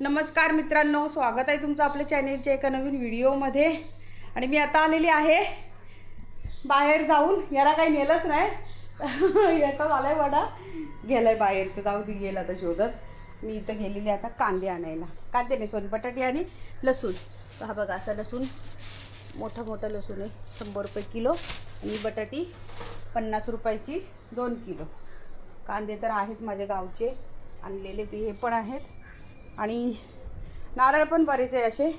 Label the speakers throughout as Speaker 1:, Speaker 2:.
Speaker 1: नमस्कार मित्रांनो स्वागत आहे तुमचं आपल्या चॅनेलच्या एका नवीन व्हिडिओमध्ये. आणि मी आता आलेली आहे बाहेर जाऊन. याला काही नेलंच नाही. याचा आहे वडा. गेलाय बाहेर. तर जाऊ दे गेला तर शोधत. मी इथं गेलेली आहे आता कांदे आणायला. कांदे नाही सॉरी बटाटे आणि लसूण. हा बघा असा लसूण. मोठा मोठा लसूण आहे. शंभर रुपये किलो. आणि बटाटी पन्नास रुपयाची दोन किलो. कांदे तर आहेत माझ्या गावचे. आणलेले ते हे पण आहेत. आणि नारळ पण बरेच आहे असे.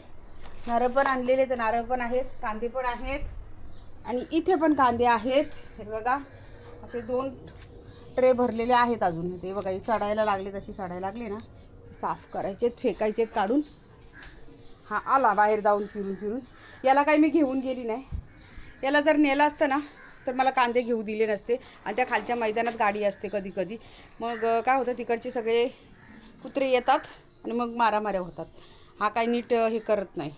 Speaker 1: नारळ पण आणलेले तर नारळ पण आहेत कांदे पण आहेत आणि इथे पण कांदे आहेत. हे बघा असे दोन ट्रे भरलेले आहेत अजून. ते बघा हे सडायला लागले तशी सडायला लागले ना. साफ करायचे फेकायचे काढून. हा आला बाहेर जाऊन फिरून फिरून. याला काही मी घेऊन गेली नाही. याला जर नेलं असतं ना तर मला कांदे घेऊ दिले नसते. आणि त्या खालच्या मैदानात गाडी असते कधी कधी. मग काय होतं तिकडचे सगळे कुत्रे येतात. आणि मग मारामाऱ्या होतात. हा काय नीट हे करत नाही.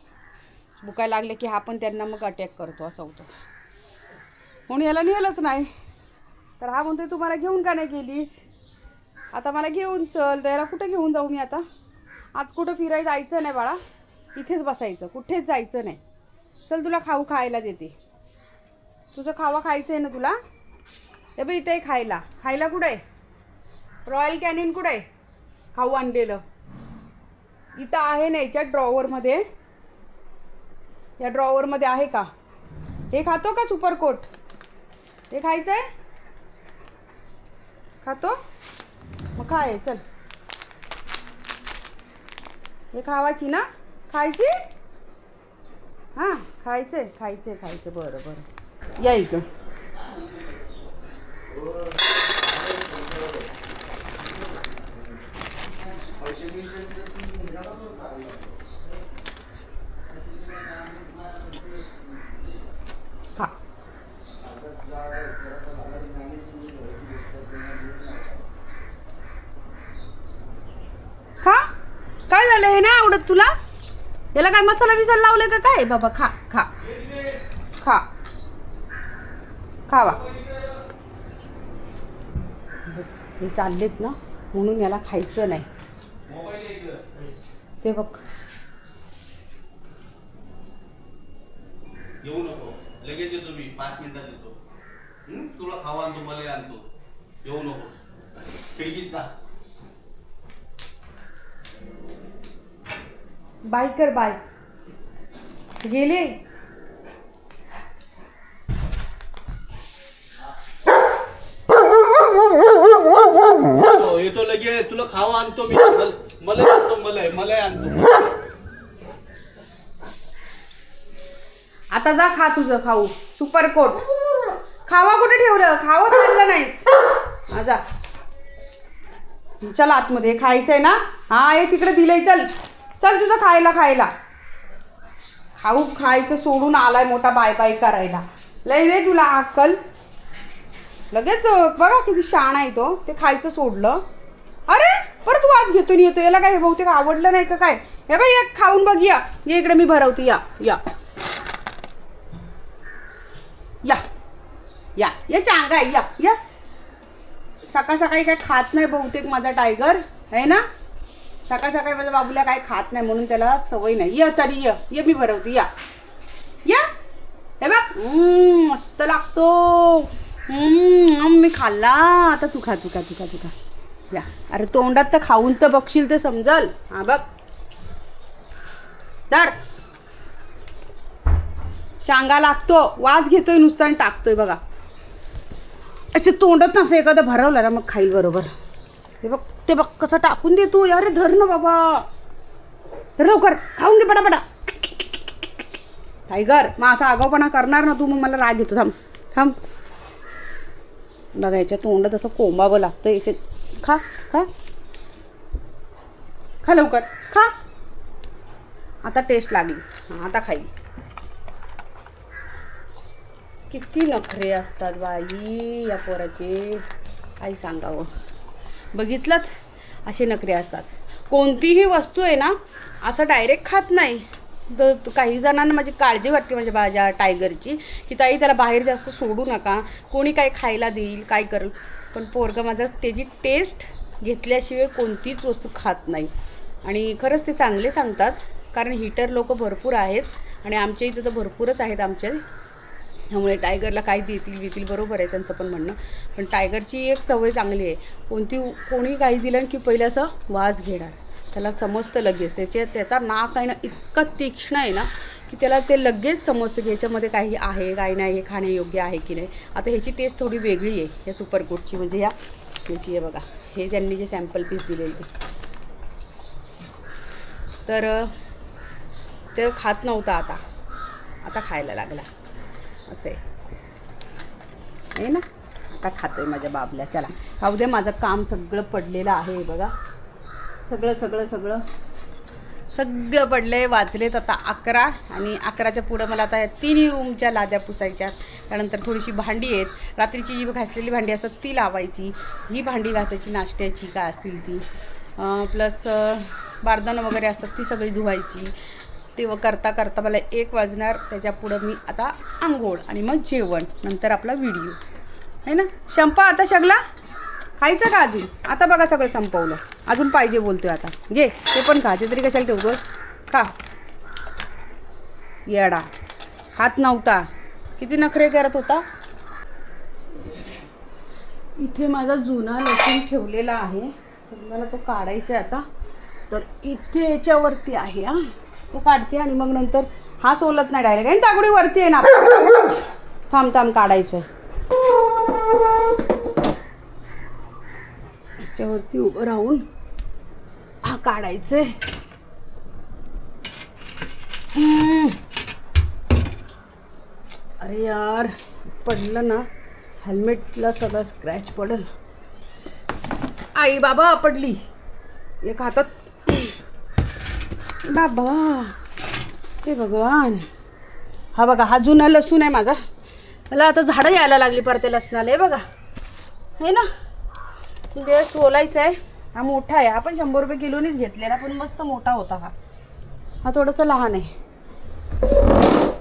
Speaker 1: बुकायला लागले की हा पण त्यांना मग अटॅक करतो असं होतं. म्हणून याला नेलंच नाही. तर हा म्हणतोय तू मला घेऊन का नाही गेलीस? आता मला घेऊन चल तर कुठं कुठे घेऊन जाऊ मी आता? आज कुठं फिरायला जायचं नाही बाळा. इथेच बसायचं कुठेच जायचं नाही. चल तुला खाऊ खायला देते. तुझं खावा खायचं आहे ना तुला? ए बघ इथे आहे खायला. खायला कुठं आहे रॉयल कॅनिन कुठं आहे खाऊ आणलेलं. इथं आहे ना याच्या ड्रॉवरमध्ये या ड्रॉवरमध्ये आहे का? हे खातो का सुपरकोट? हे खायचं आहे खातो? मग खाय चल. हे खावायची ना? खायची? हां खायचं आहे खायचं बरं बरं. या इकडं खा खा काय झालं हे नाही आवडत तुला याला काय मसाला बिसाला लावले का काय? बाबा खा खा. खा. खावा. हे चाललेत ना म्हणून याला खायचं नाही. ते बघ.
Speaker 2: येऊ नको. लगेच येतो मी. पाच मिनिटात येतो. तुला खावा आणतो मला आणतो. येऊ नको. खिडकीत जा.
Speaker 1: बाय कर बाय. गेले?
Speaker 2: हो, येतो लगेच तुला खावा आणतो मी. मल- मला आणतो मला मला आणतो.
Speaker 1: आता जा खा तुझं खाऊ. Super coat. खावा कुठे ठेवलं? खावा खाल्लं नाहीस. जा. चल आतमध्ये. खायचंय ना? हा हे तिकडे दिलंय. चल. चल तुझं खायला खायला. खाऊ खायचं सोडून आलाय मोठा बाय बाय करायला. लय रे तुला अक्कल. लगेच बघा किती शाण आहे तो. ते खायचं सोडलं. अरे परत वाज घेतो घेतून येतो. याला काय बहुतेक आवडलं नाही का काय? हे बाई एक खाऊन बघ या. इकडे मी भरवते या या. या या. या चांगा आहे या या. सकाळ सकाळी काय खात नाही बहुतेक माझा टायगर आहे ना? सकाळ सकाळी माझ्या बाबूला काय खात नाही म्हणून त्याला सवय नाही. ये तरी ये ये मी भरवते या. या? हे बघ. मस्त लागतो. हम्म, मी खाल्ला. आता तू खा तू खा तू खा तू खा. या. अरे तोंडात तर खाऊन तर बघशील तर समजल. हा बघ. दर चांगा लागतो. वास घेतोय नुसता आणि टाकतोय बघा. अच्छा तोंडात नसं एखादं भरवलं ना मग खाईल बरोबर. हे बघ ते बघ कसं टाकून दे तू अरे धर ना बाबा. लवकर. खाऊन दे पटापटा. टायगर मग असा आगाऊपणा करणार ना तू मग मला राग येतो. थांब थांब. बघा याच्या तोंडात असं कोंबावं लागतं याच्यात खा खा. खा लवकर. खा. आता टेस्ट लागली. आता खाई. किती नखरे असतात बाई या पोराचे. काही सांगावं. बघितलं असे नखरे असतात. कोणतीही वस्तू आहे ना असं डायरेक्ट खात नाही. तर काही जणांना माझी काळजी वाटते म्हणजे माझ्या टायगरची की ताई त्याला बाहेर जास्त सोडू नका. कोणी काय खायला देईल काय करेल. पण पोरगं माझं त्याची टेस्ट घेतल्याशिवाय कोणतीच वस्तू खात नाही. आणि खरंच ते चांगले सांगतात कारण हीटर लोक भरपूर आहेत. आणि आमच्या इथं तर भरपूरच आहेत आमच्या त्यामुळे टायगरला काय देतील देतील बरोबर आहे त्यांचं पण म्हणणं. पण टायगरची एक सवय चांगली आहे. कोणती कोणी काही दिलं की पहिलं असं वास घेणार. त्याला समजतं लगेच. त्याचे त्याचा नाक आहे ना इतका तीक्ष्ण आहे ना की त्याला ते लगेच समजतं की ह्याच्यामध्ये काही आहे काही नाही हे योग्य आहे की नाही. आता ह्याची टेस्ट थोडी वेगळी आहे या सुपरकोटची म्हणजे या ह्याची आहे बघा. हे त्यांनी जे सॅम्पल पीस दिलेले तर ते खात नव्हता आता. आता खायला लागला. असं. आहे ना? आता खातोय माझ्या बाबल्या. चला. खाऊ दे माझं काम सगळं पडलेलं आहे बघा. सगळं सगळं सगळं. सगळं पडले वाजलेत आता अकरा आणि अकराच्या पुढं मला आता या तिन्ही रूमच्या लाद्या पुसायच्या. त्यानंतर थोडीशी भांडी आहेत. रात्रीची जी घासलेली भांडी असतात ती लावायची. ही भांडी घासायची नाश्त्याची काय असतील ती. प्लस बारदानं वगैरे असतात ती सगळी धुवायची. तेव्हा करता करता मला एक वाजणार त्याच्या पुढं मी आता आंघोळ आणि मग जेवण नंतर आपला व्हिडिओ. आहे ना? शंपा आता शगला? खायचं का अजून? आता बघा सगळं संपवलं. अजून पाहिजे बोलतोय आता. घे ते पण खा. ते तरी कशाला ठेवतोस? खा. येडा. हात नव्हता. किती नखरे करत होता? इथे माझा जुना लसूण ठेवलेला आहे. मला तो काढायचा आहे आता. तर इथे याच्यावरती आहे हा. तो काढते आणि मग नंतर हा सोलत नाही डायरेक्ट आणि तागडी वरती आहे ना. थांब थांब काढायचं त्याच्यावरती उभं राहून हा काढायचंय. अरे यार पडलं ना. हेल्मेटला सगळं स्क्रॅच पडल. आई बाबा पडली. एक हातात बाबा हे भगवान. हा बघा हा जुना लसूण आहे माझा. मला आता झाडं यायला लागली परते लसणाला हे बघा. हे ना म्हणजे ते ओलायचा आहे. हा मोठा आहे. आपण शंभर रुपये किलोनीच घेतलेला पण मस्त मोठा होता हा. हा थोडासा लहान आहे.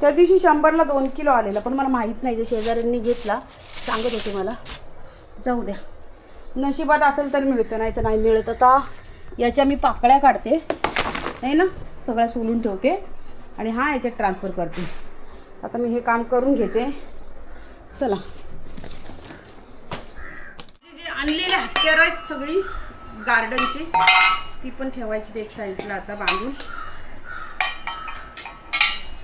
Speaker 1: त्या दिवशी शंभरला दोन किलो आलेला पण मला माहीत नाही जे शेजाऱ्यांनी घेतला. सांगत होते मला. जाऊ द्या. नशिबात असेल तर मिळतं नाही तर नाही मिळत. आता याच्या मी पाकळ्या काढते. नाही ना सगळ्या सोलून ठेवते आणि हा याच्यात ट्रान्सफर करते. आता मी हे काम करून घेते. चला. जी जी आणलेले हत्यार आहेत सगळी गार्डनची. ती पण ठेवायची ते एक साईडला आता बांधून.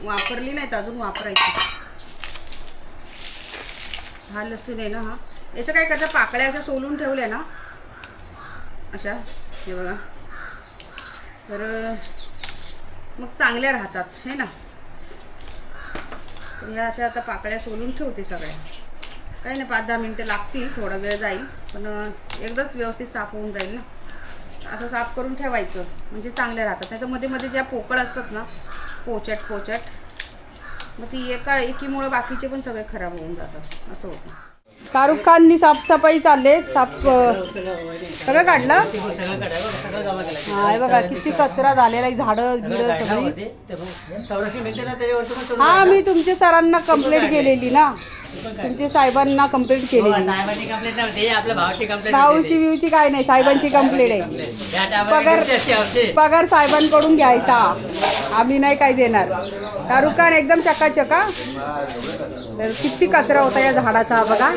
Speaker 1: वापरली नाहीत अजून वापरायची. हा लसूण आहे ना हा. याच्या काय करता पाकळ्या अशा सोलून ठेवल्या ना. अशा हे बघा. तर मग चांगल्या राहतात हे ना? तर ह्या अशा आता पाकळ्या सोलून ठेवते सगळ्या. काही नाही पाच दहा मिनटं लागतील थोडा वेळ जाईल पण एकदाच व्यवस्थित साफ होऊन जाईल ना. असं साफ करून ठेवायचं म्हणजे चांगल्या राहतात. नाही तर मध्ये मध्ये ज्या पोकळ असतात ना पोचट पोचट मग ती एका एकीमुळं बाकीचे पण सगळे खराब होऊन जातात. असं होतं. शाहरुख खाननी साफसफाई चालले. साफ सगळं काढलं? हा बघा किती कचरा झालेला आहे झाडं बिडं सगळी. हा मी तुमच्या सरांना कंप्लेंट केलेली ना. तुमच्या साहेबांना कंप्लेंट केलेली. भाऊची बिऊची काय नाही साहेबांची कंप्लेंट आहे. पगार पगार साहेबांकडून घ्यायचा. आम्ही नाही काय देणार. शाहरुख खान एकदम चकाचका तर किती कचरा होता या झाडाचा बघा.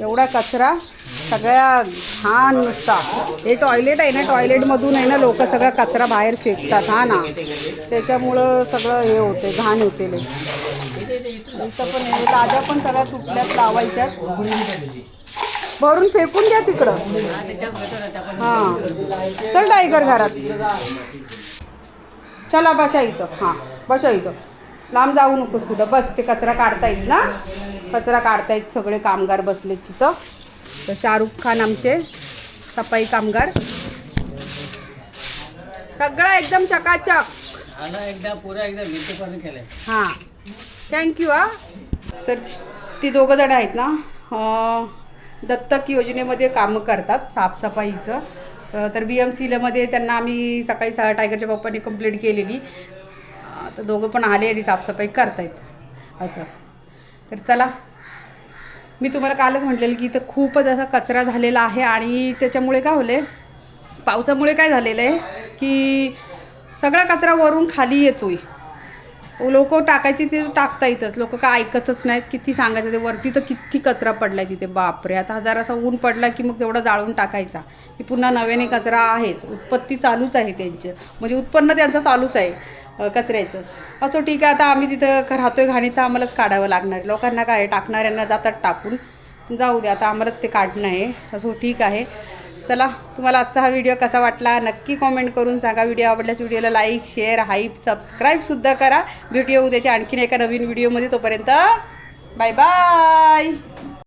Speaker 1: एवढा कचरा सगळ्या घाण नुसता. हे टॉयलेट आहे ना टॉयलेटमधून आहे ना लोक सगळा कचरा बाहेर फेकतात हा ना. त्याच्यामुळं सगळं हे होते घाण होते लय. इथं पण ताज्या पण सगळ्या तुटल्यात लावायच्यात. भरून फेकून द्या तिकडं. हां. चल टायगर घरात. चला बसा इथं. हां. बसा इथं. लांब जाऊ नकोस कुठं. बस ते कचरा काढता येईल ना? कचरा काढतायत सगळे कामगार बसलेत तिथं. तर शाहरुख खान आमचे सफाई कामगार. सगळं एकदम चकाचक.
Speaker 3: एकदा पुरा एकदा वीस केलंय.
Speaker 1: हां. थँक्यू हा. तर ती दोघं जण आहेत ना दत्तक योजनेमध्ये कामं करतात साफसफाईचं. तर बी एम सीलामध्ये त्यांना आम्ही सकाळी सा टायगरच्या पप्पांनी कंप्लेंट केलेली. तर दोघं पण आले आणि साफसफाई करतायत. असं. तर चला. मी तुम्हाला कालच म्हटलेलं की इथं खूपच असा कचरा झालेला आहे आणि त्याच्यामुळे काय होलं पावसामुळे काय झालेलं आहे की सगळा कचरा वरून खाली येतो आहे लोक टाकायची ते टाकता येतच लोक काय ऐकतच नाहीत किती सांगायचं ते. वरती तर किती कचरा पडला आहे तिथे बापरे. आता हजार असा ऊन पडला की मग तेवढा जाळून टाकायचा. की पुन्हा नव्याने कचरा आहेच. उत्पत्ती चालूच आहे त्यांची. म्हणजे उत्पन्न त्यांचं चालूच आहे. कचऱ्याचं. असो ठीक आहे आता आम्ही तिथं राहतो आहे घाणी तर आम्हालाच काढावं लागणार आहे. लोकांना काय टाकणाऱ्यांना जातात टाकून. जाऊ दे आता आम्हालाच ते काढणं आहे. असो ठीक आहे. चला तुम्हाला आजचा हा व्हिडिओ कसा वाटला नक्की कॉमेंट करून सांगा. व्हिडिओ आवडल्यास व्हिडिओला लाईक शेअर हाईप सबस्क्राईबसुद्धा करा. भेटूया उद्याच्या आणखीन एका नवीन व्हिडिओमध्ये तोपर्यंत बाय बाय